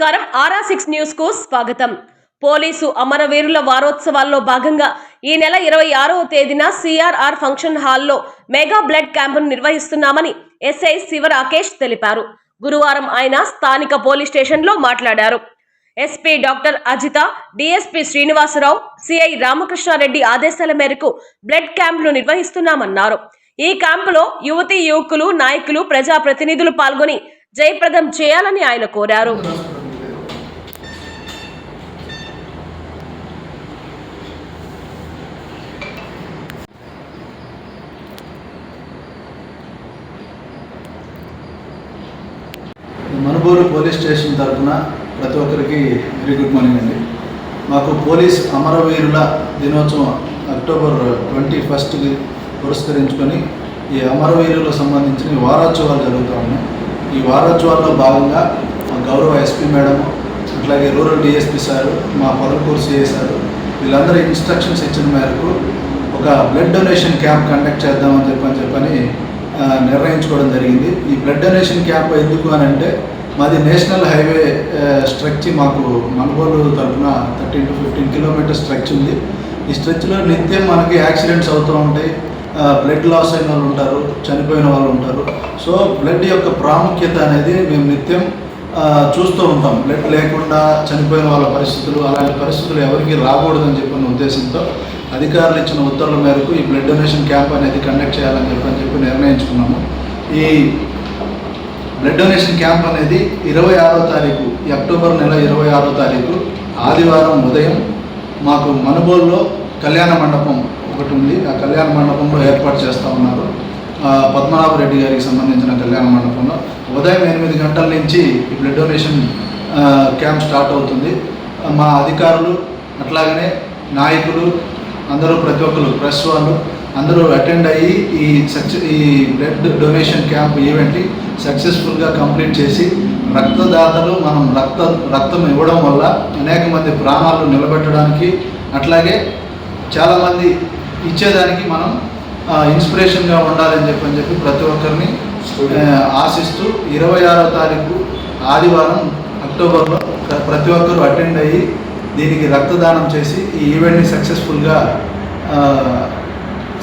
నమస్కారం ఆరా సిక్స్ న్యూస్కు స్వాగతం. పోలీసు అమరవీరుల వారోత్సవాల్లో భాగంగా ఈ నెల ఇరవై ఆరవ తేదీన సిఆర్ఆర్ ఫంక్షన్ హాల్లో మెగా బ్లడ్ క్యాంపును నిర్వహిస్తున్నామని ఎస్ఐ శివ రాకేష్ తెలిపారు. గురువారం ఆయన స్థానిక పోలీస్ స్టేషన్లో మాట్లాడారు. SP doctor Ajitha DSP Srinivasa Rao CI Ramakrishna Reddy ఆదేశాల మేరకు బ్లడ్ క్యాంపులు నిర్వహిస్తున్నామన్నారు. ఈ క్యాంపులో యువతి యువకులు నాయకులు ప్రజాప్రతినిధులు పాల్గొని జయప్రదం చేయాలని ఆయన కోరారు. మనుబూరు పోలీస్ స్టేషన్ తరఫున ప్రతి ఒక్కరికి వెరీ గుడ్ మార్నింగ్ అండి. మాకు పోలీస్ అమరవీరుల దినోత్సవం అక్టోబర్ ట్వంటీ ఫస్ట్కి పురస్కరించుకొని ఈ అమరవీరులకు సంబంధించిన వారోత్సవాలు జరుగుతూ ఉన్నాయి. ఈ వారోత్సవాల్లో భాగంగా మా గౌరవ ఎస్పీ మేడం అట్లాగే రూరల్ డిఎస్పీ సారు మా పొదలకూరు సిఐ సారు వీళ్ళందరూ ఇన్స్ట్రక్షన్స్ ఇచ్చిన మేరకు ఒక బ్లడ్ డొనేషన్ క్యాంప్ కండక్ట్ చేద్దామని చెప్పని చెప్పని నిర్ణయించుకోవడం జరిగింది. ఈ బ్లడ్ డొనేషన్ క్యాంప్ ఎందుకు అని అంటే మాది నేషనల్ హైవే స్ట్రెచ్ మాకు మనుగోలు తరఫున thirteen to fifteen kilometre stretch ఉంది. ఈ స్ట్రెచ్లో నిత్యం మనకి యాక్సిడెంట్స్ అవుతూ ఉంటాయి. బ్లడ్ లాస్ అయిన వాళ్ళు ఉంటారు చనిపోయిన వాళ్ళు ఉంటారు. సో బ్లడ్ యొక్క ప్రాముఖ్యత అనేది మేము నిత్యం చూస్తూ ఉంటాం. బ్లడ్ లేకుండా చనిపోయిన వాళ్ళ పరిస్థితులు అలాంటి పరిస్థితులు ఎవరికి రాకూడదని చెప్పిన ఉద్దేశంతో అధికారులు ఇచ్చిన ఉత్తర్వుల మేరకు ఈ బ్లడ్ డొనేషన్ క్యాంప్ అనేది కండక్ట్ చేయాలని చెప్పని చెప్పి నిర్ణయించుకున్నాము. ఈ బ్లడ్ డొనేషన్ క్యాంప్ అనేది ఇరవై ఆరో తారీఖు అక్టోబర్ నెల ఇరవై ఆరో తారీఖు ఆదివారం ఉదయం మాకు మనుబోల్లో కళ్యాణ మండపం ఒకటి ఉంది. ఆ కళ్యాణ మండపంలో ఏర్పాటు చేస్తూ ఉన్నారు. పద్మనాభరెడ్డి పద్మనాభ రెడ్డి గారికి సంబంధించిన కళ్యాణ మండపంలో. ఉదయం ఎనిమిది గంటల నుంచి ఈ బ్లడ్ డొనేషన్ క్యాంప్ స్టార్ట్ అవుతుంది. మా అధికారులు అట్లాగనే నాయకులు అందరూ ప్రతి ఒక్కరు ప్రెస్ వాళ్ళు అందరూ అటెండ్ అయ్యి ఈ సచ్ ఈ బ్లడ్ డొనేషన్ క్యాంప్ ఈవెంట్ని సక్సెస్ఫుల్గా కంప్లీట్ చేసి రక్తదాతలు మనం రక్త రక్తం ఇవ్వడం వల్ల అనేక మంది ప్రాణాలు నిలబెట్టడానికి అట్లాగే చాలామంది ఇచ్చేదానికి మనం ఇన్స్పిరేషన్గా ఉండాలని చెప్పని చెప్పి ప్రతి ఒక్కరిని ఆశిస్తూ ఇరవై ఆరో తారీఖు ఆదివారం అక్టోబర్లో ప్ర- ప్రతి ఒక్కరు అటెండ్ అయ్యి దీనికి రక్తదానం చేసి ఈ ఈవెంట్ని సక్సెస్ఫుల్గా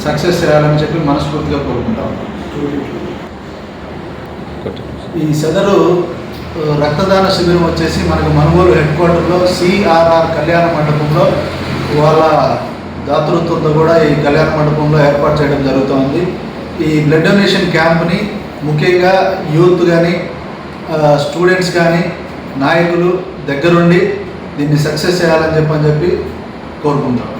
సక్సెస్ చేయాలని చెప్పి మనస్ఫూర్తిగా కోరుకుంటాం. ఈ సదరు రక్తదాన శిబిరం వచ్చేసి మనకు మనుగోలు హెడ్ క్వార్టర్లో సిఆర్ఆర్ కళ్యాణ మండపంలో వాళ్ళ దాతృత్వంతో కూడా ఈ కళ్యాణ మండపంలో ఏర్పాటు చేయడం జరుగుతోంది. ఈ బ్లడ్ డొనేషన్ క్యాంప్ని ముఖ్యంగా యూత్ కానీ స్టూడెంట్స్ కానీ నాయకులు దగ్గరుండి దీన్ని సక్సెస్ చేయాలని చెప్పని చెప్పి కోరుకుంటాం